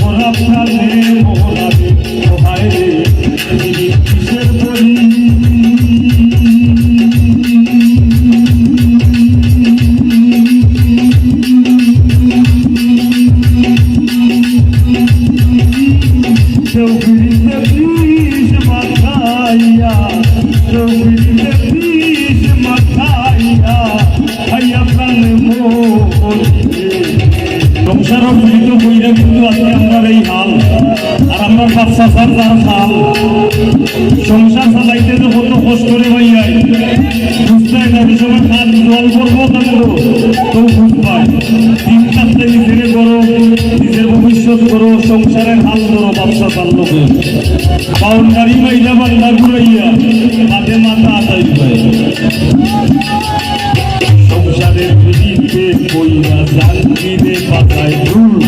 মোরা প্রাণে মোরা কইরা কিন্তু আজকে আমার এই আর আমার বাচ্চা তার হাল। সংসার চালাইতে তো কত কষ্ট রে ভাইয়াই বুঝতে না সময় খান জল করব না করো তো বুঝ পাই তিন চারটে নিজের করো, নিজের ভবিষ্যৎ করো, সংসারের হাল ধরো বাচ্চা লোকে। বাউন্ডারি মাইলা বান্দা ঘুরাইয়া মাঠে মাথা আদায় পায় কইরা জানকিরে পাতায় ফুল।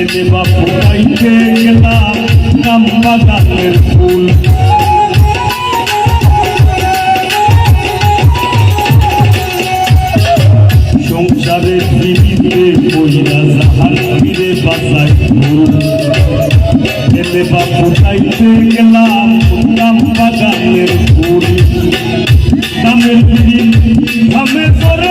এনে বা ফুটাইতে গেলাম বাগানের ফুল। সংসারের পৃথিবীতে কইরা জাহাঙ্গীরে পাতায় ফুল। এনে বা ফুটাইতে গেলাম নাম বাগানের ফুল। দামে করে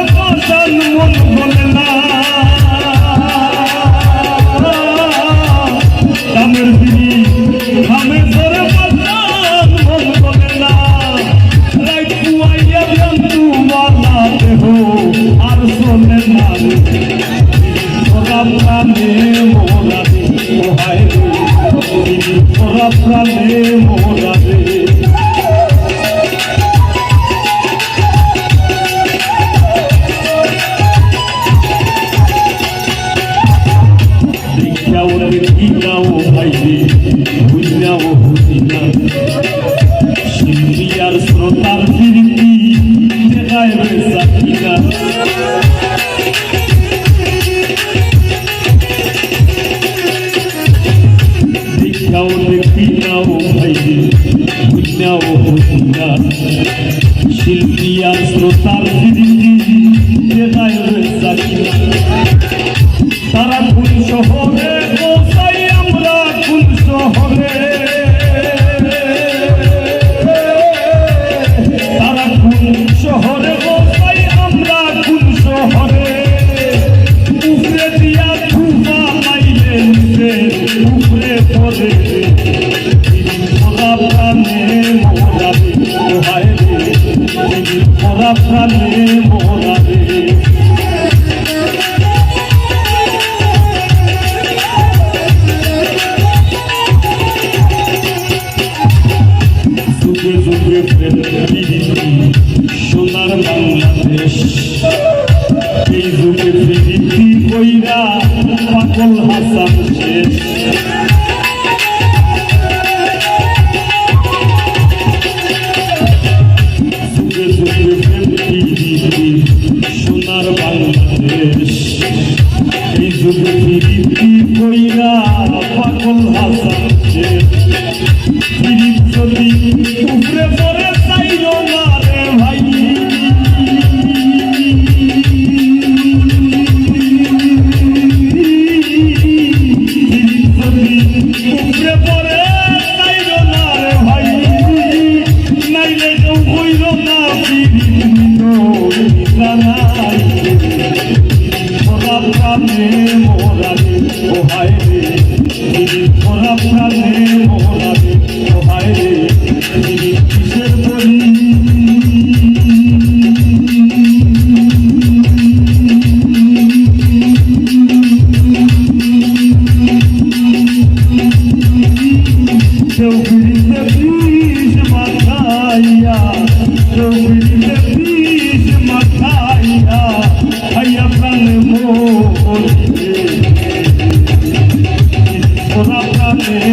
আর শ্রোতার ফিরতি দেখায় রে সাকিনা দীক্ষাও দীক্ষাও ভাইরে বুঝাও হুসিনা শিল্পী তারা কোন শহরে কইরা পাগল হাসান।